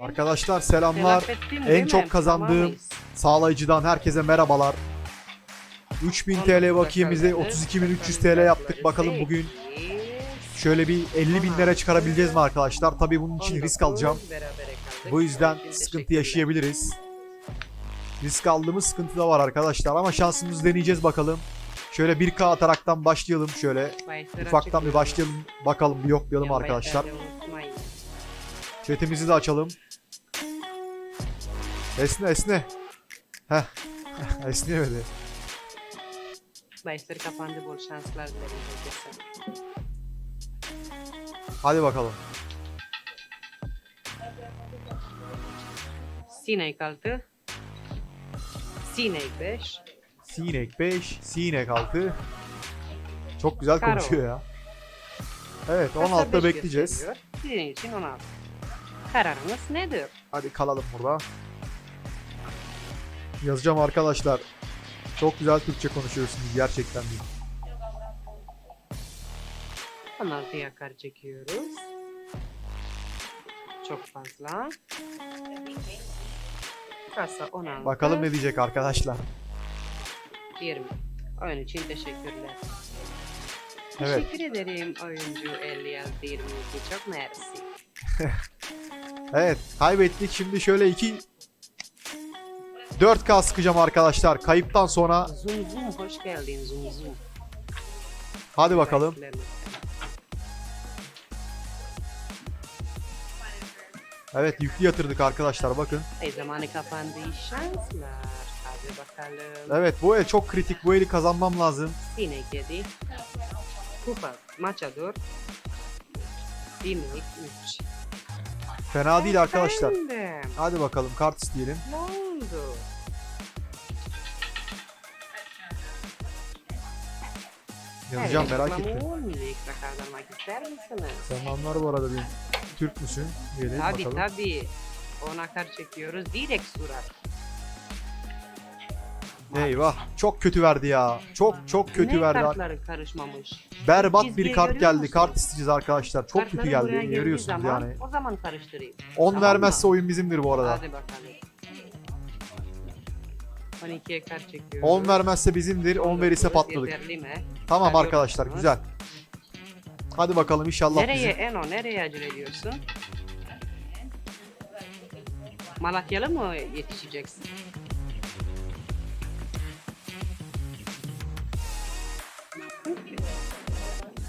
Arkadaşlar selamlar. Ettin En değil mi? çok kazandığım sağlayıcıdan herkese merhabalar. 3000 TL bakiyemizi 32300 TL yaptık. Bakalım bugün şöyle bir 50 binlere çıkarabileceğiz mi arkadaşlar? Tabii bunun için risk alacağım. Bu yüzden sıkıntı yaşayabiliriz. Risk aldığımız sıkıntı da var arkadaşlar ama şansımızı deneyeceğiz bakalım. Şöyle 1K ataraktan başlayalım şöyle. Ufaktan bir başlayalım bakalım bir yoklayalım arkadaşlar. Chatimizi de açalım. Esne esne. Heh. Esneyemedi. Bahisleri kapandı bol şanslar dilerim herkese. Hadi bakalım. Sinek 6. Sinek 5. Sinek 5, Sinek 6. Çok güzel Karo. konuşuyor ya. Evet Kasa 16'da beş bekleyeceğiz. gösteriyor. Sizin için 16. Kararınız nedir? Hadi kalalım burada. Yazacağım arkadaşlar. Çok güzel Türkçe konuşuyorsunuz gerçekten. 16 yakar çekiyoruz. Çok fazla. Kasa 16. Bakalım ne diyecek arkadaşlar. 20. Oyun için teşekkürler. Evet. Teşekkür ederim oyuncu 56 22 çok mersi. Evet kaybettik. Şimdi şöyle 2 4K sıkacağım arkadaşlar. Kayıptan sonra Zoom zoom hoş geldin zoom zoom. hadi bakalım. Evet yüklü yatırdık arkadaşlar bakın. Ay zamanı kapandı şanslar. Hadi bakalım. Evet bu el çok kritik. Bu eli kazanmam lazım. Sinek 7. Kupa maça 4. Sinek 3. Fena değil arkadaşlar. Efendim, Hadi bakalım kart isteyelim. Ne oldu? Yazacağım Evet, merak ettim. Mamun müzik kazanmak ister misiniz? Selamlar bu arada bir Türk müsün? Diyelim Tabi bakalım. tabi. Ona kar çekiyoruz. Direkt surat. Eyvah çok kötü verdi ya. Çok çok kötü ne verdi. kartları karışmamış. Berbat Çizgiyi bir kart görüyor geldi. musun? Kart isteyeceğiz arkadaşlar. Çok kötü Kartları buraya geldi. Görüyorsunuz zaman, yani. O zaman karıştırayım. 10 Tamam vermezse mı? oyun bizimdir bu arada. Hadi bakalım. 12'ye kar çekiyoruz. 10 vermezse bizimdir. 10 verirse patladık. Yeterli mi? Tamam Arıyor arkadaşlar musunuz? güzel. Hadi bakalım inşallah Nereye bizim. Eno? Nereye acele ediyorsun? Malatyalı mı yetişeceksin?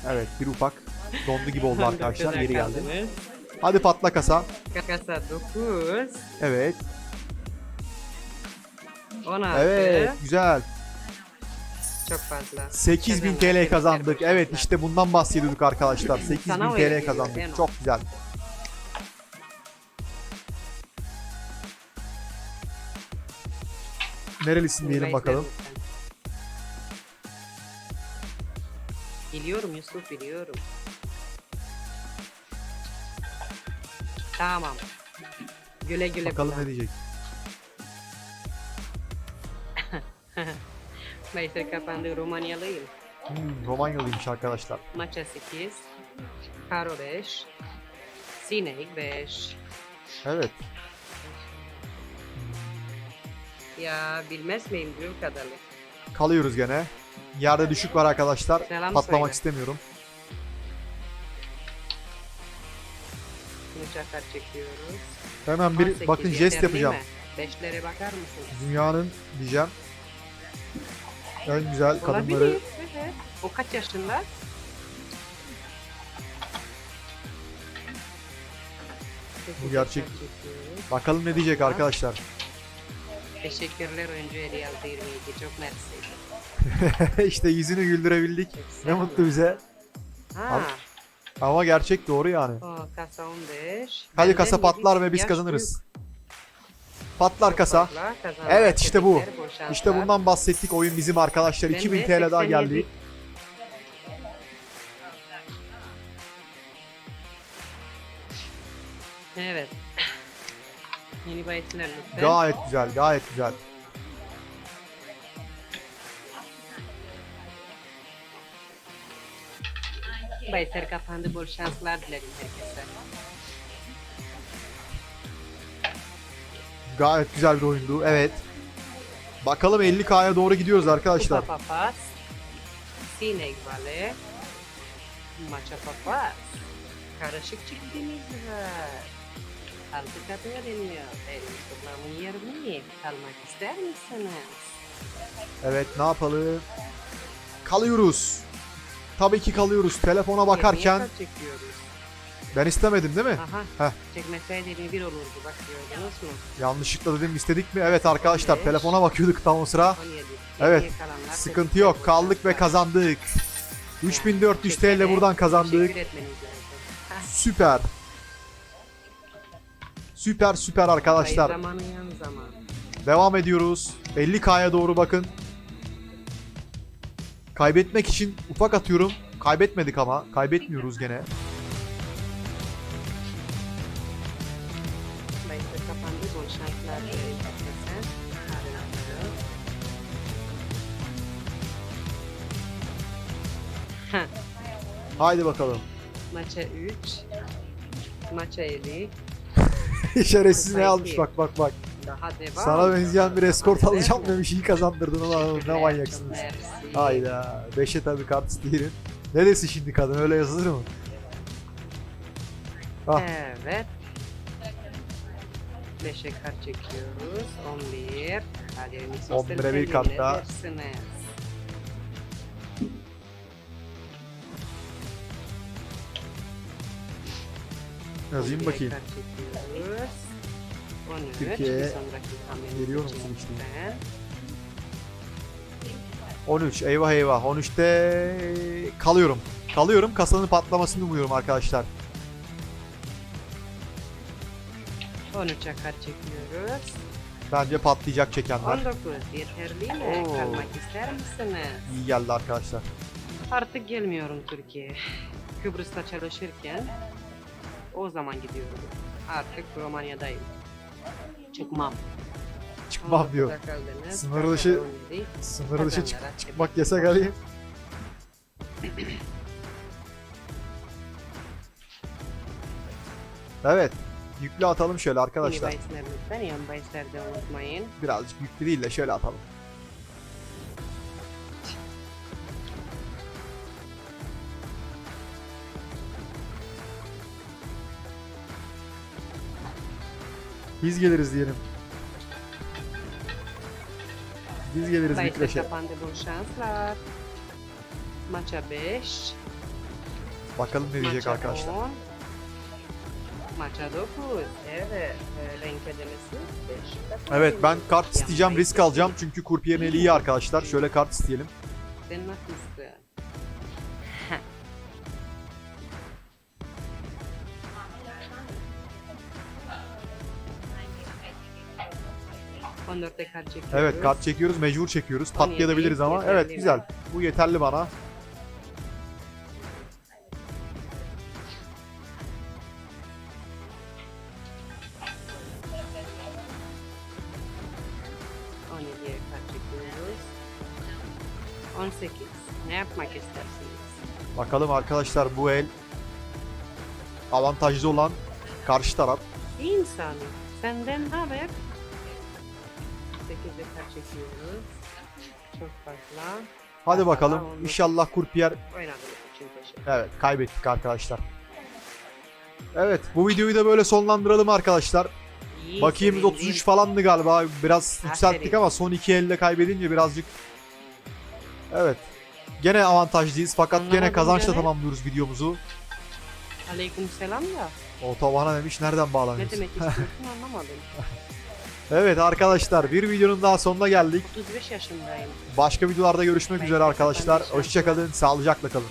Evet bir ufak dondu gibi oldu arkadaşlar. Geri geldi. kaldınız. Hadi patla kasa. Kasa 9. Evet. 16. Evet güzel. Çok fazla. 8000 Kazanmak TL kazandık. Evet işte bundan bahsediyorduk arkadaşlar. 8000 Sana TL kazandık. Çok güzel. Nerelisin diyelim bakalım. Biliyorum Yusuf biliyorum. Tamam. Güle güle Bakalım ne diyecek. Bahisler kapandı Romanyalıyım. Hmm, Romanyalıymış arkadaşlar. Maça 8. Karo 5. Sinek 5. Evet. Ya bilmez miyim büyük kadarlık. Kalıyoruz gene. Yerde düşük var arkadaşlar. Selam Patlamak söyle. istemiyorum. Çekiyoruz. Hemen bir 18 bakın jest yapacağım. Beşlere bakar mısın? Dünyanın diyeceğim. En güzel kadınları Olabilir. Evet. O kaç yaşında? Bu gerçek. Bakalım ne diyecek arkadaşlar. Teşekkürler oyuncu 56 22 çok mersi. işte yüzünü güldürebildik. Ne mutlu bize. Ha. Ama gerçek doğru yani. O kasa 15. Hadi kasa patlar ve biz kazanırız. Patlar kasa. Evet işte bu. İşte bundan bahsettik. Oyun bizim arkadaşlar. Ben de 2000 TL daha 87. geldi. Evet. Yeni bahisler lütfen. Gayet güzel, gayet güzel. Bahisler kapandı. Bol şanslar dilerim herkese. Gayet güzel bir oyundu. Evet. Bakalım 50K'ya doğru gidiyoruz arkadaşlar. Kupa papaz. Sinek vale. Maça papaz. Karışık çiftliğimiz var. Altı katı ödeniyor. Eliniz toplamın yerini almak ister misiniz? Evet ne yapalım? Kalıyoruz. Tabii ki kalıyoruz. Telefona bakarken ben istemedim değil mi? Aha. Heh. Çekmeseydin bir olurdu. Bak gördünüz mü? Yanlışlıkla dedim istedik mi? Evet arkadaşlar Beş. telefona bakıyorduk tam o sıra. 17. Evet, Sıkıntı yok. Kaldık ve kazandık. 3400 TL buradan kazandık. Etmeniz lazım. Süper. Süper süper Hayır arkadaşlar. zamanı yan zaman. Devam ediyoruz. 50K'ya doğru bakın. Kaybetmek için ufak atıyorum. Kaybetmedik ama. Kaybetmiyoruz gene. Haydi bakalım. Maça 3. Maça 7. Şerefsiz ne almış bak bak bak. Daha devam. Sana benzeyen bir eskort alacağım demiş. iyi kazandırdın ulan ne manyaksınız. Hayda. 5'e tabii kart isteyelim. Ne desin şimdi kadın öyle yazılır mı? Ah. Evet. 5'e kart çekiyoruz. 11. Hadi elinizi 11'e bir kart daha. Yazayım 11'e bakayım. kart çekiyoruz. 13. Türkiye Bir sonraki hamlemiz geliyor musun lütfen. 13 eyvah eyvah 13'te kalıyorum. Kalıyorum kasanın patlamasını umuyorum arkadaşlar. 13'e kart çekiyoruz. Bence patlayacak çekenler. 19. Yeterli mi? Oo. Kalmak ister misiniz? İyi geldi arkadaşlar. Artık gelmiyorum Türkiye. Kıbrıs'ta çalışırken o zaman gidiyorum. Artık Romanya'dayım. Çıkmam. Çıkmam diyor. 19'a kaldınız. Sınır dışı-. Sınır dışı çık- Kazanlara çıkmak yasak alayım. Evet. Yüklü atalım şöyle arkadaşlar. Yeni bahisler lütfen. Yan bahisler de unutmayın. Birazcık yüklü değil de şöyle atalım. Biz geliriz diyelim. Biz geliriz Bajka Mikraş'a. bol şanslar. Maça 5. Bakalım ne diyecek Maça arkadaşlar. on. Maça 9. Evet. e, Renk ödemesi 5. Evet ben kart isteyeceğim risk alacağım çünkü kurpiyerin eli iyi arkadaşlar. Şöyle kart isteyelim. Sen nasıl istiyorsun? 14'e kart çekiyoruz. Evet kart çekiyoruz mecbur çekiyoruz. Patlayabiliriz hani ama evet güzel. Bu yeterli bana. kart 18. Ne yapmak istersiniz? Bakalım arkadaşlar bu el avantajlı olan karşı taraf. İyi insanım. Senden haber? 8'de kart çekiyoruz. Çok fazla. Hadi bakalım. oldu. İnşallah kurpiyer Evet kaybettik arkadaşlar. Evet bu videoyu da böyle sonlandıralım arkadaşlar. İyi, Bakayım sevindim. 33 falandı galiba. Biraz yükselttik Aferin. ama son iki elde kaybedince birazcık Evet. Gene avantajlıyız fakat gene Anlamadım kazançla gene. tamamlıyoruz videomuzu. Aleyküm selam da. Otobana demiş nereden Ne bağlanıyoruz? demek istiyorsun anlamadım. Evet arkadaşlar bir videonun daha sonuna geldik. 35 yaşındayım. Başka videolarda görüşmek üzere arkadaşlar. Hoşçakalın, sağlıcakla kalın.